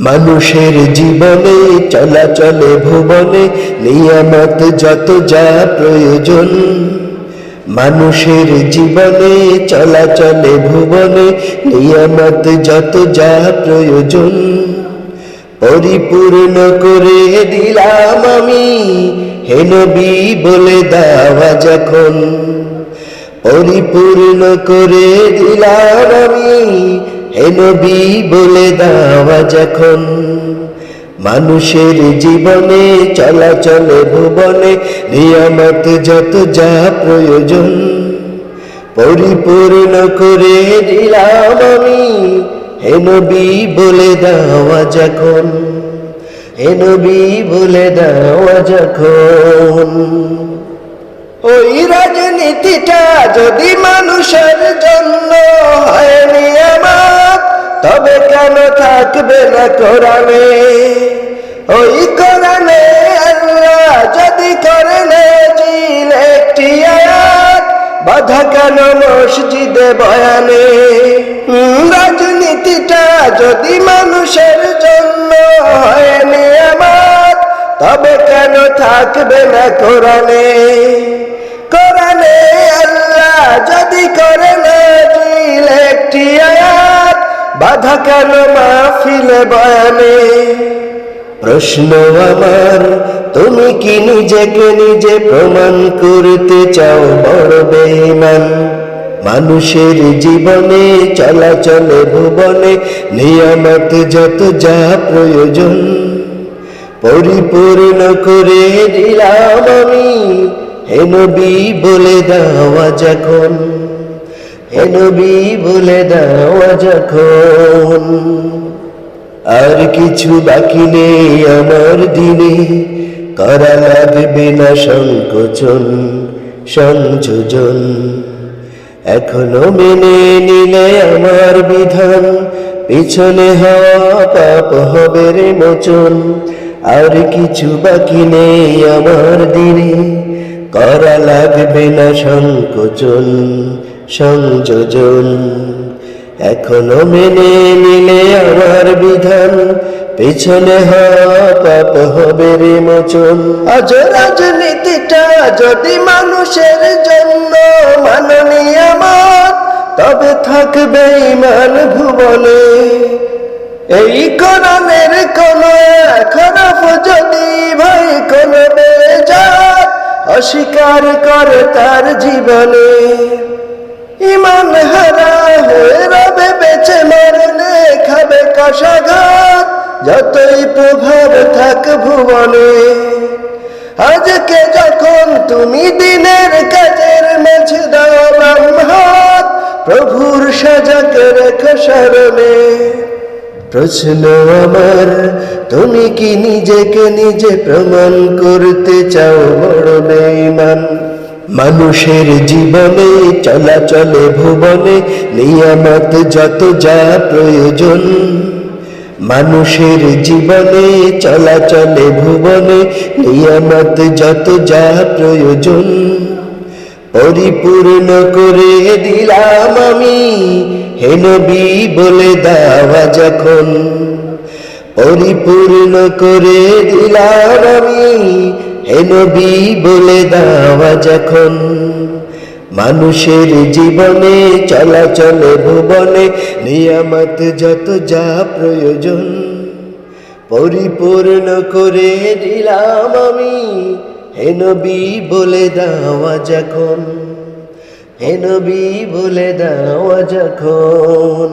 মানুষের জীবনে চলাচলে ভুবনে, নিয়ামত যত যা প্রয়োজন। মানুষের জীবনে চলাচলে ভুবনে, নিয়ামত যত যা প্রয়োজন। পরিপূর্ণ করে দিলাম আমি, হে নবী বলে দাওয়া যখন। পরিপূর্ণ করে দিলাম আমি নবী বলে দাওয়া যখন মানুষের জীবনে, চলাচলে ভুবনে, নিয়ামত যত যা প্রয়োজন, পরিপূর্ণ করে দিলাম আমি। হে নবী বলে দেওয়া যখন, হে নবী বলে দেওয়া যখন। ওই রাজনীতিটা যদি মানুষের জন্য থাকবে না কোরআনে? ওই কোরআনে আল্লাহ যদি করে জিল একটি আয়াত, বাধা কেন মসজিদে বয়ানে? রাজনীতিটা যদি মানুষের জন্য হয়নি আমার তবে কেন থাকবে না কোরআনে? কোরআনে আল্লাহ যদি করে না দিল একটি আয়াত বাধা কেন মাহফিলে বয়ানে প্রশ্ন আমার, তুমি কি নিজেকে নিজে প্রমাণ করতে চাও বড় বেমান মানুষের জীবনে, চলাচলে, ভুবনে নিয়ামত যত যা প্রয়োজন, পরিপূর্ণ করে দিলাম আমি। হে নবী, বলে দেওয়া যখন নবী, বলে দেওয়া যখন। আর কিছু বাকি নেই আমার দিনে। করা লাগবে না সংকোচন, সংযোজন। এখনও মেনে নিলে আমার বিধান, পিছনে হওয়া পাপ হবে রে মোচন। আর কিছু বাকি নেই আমার দিনে। করা লাগবে না সংকোচন সংযোজন। এখনও মেনে নিলে আমার বিধান, পেছনে পাপ হবে রে মোচন। আজ রাজনীতিটা যদি মানুষের জন্য মাননীয় আমার তবে থাকবে ইমান ভুবনে। এই কোরআনের কোন খরফ যদি ভাই কোন বেজাত অস্বীকার করে তার জীবনে। ইমান হারা রবে বেঁচে মরলে খাবে কষাঘাত। যতই প্রভাব থাক ভুবনে, আজকে যখন তুমি দিনের কাজের মাঝে দাও বাম হাত প্রভুর সাজাকে রেখো স্মরণে প্রশ্ন আমার, তুমি কি নিজেকে নিজে প্রমাণ করতে চাও বড় বেঈমান মানুষের জীবনে, চলাচলে, ভুবনে নিয়ামত যত যা প্রয়োজন। মানুষের জীবনে, চলাচলে, ভুবনে নিয়ামত যত যা প্রয়োজন। পরিপূর্ণ করে দিলাম আমি, হে নবী, বলে দাওয়া যখন। পরিপূর্ণ করে দিলাম আমি নবী বলে দাওয়া যখন মানুষের জীবনে, চলাচলে, ভুবনে নিয়ামত যত যা প্রয়োজন, পরিপূর্ণ করে দিলাম আমি। হে নবী বলে দাওয়া যখন, হে নবী বলে দাওয়া যখন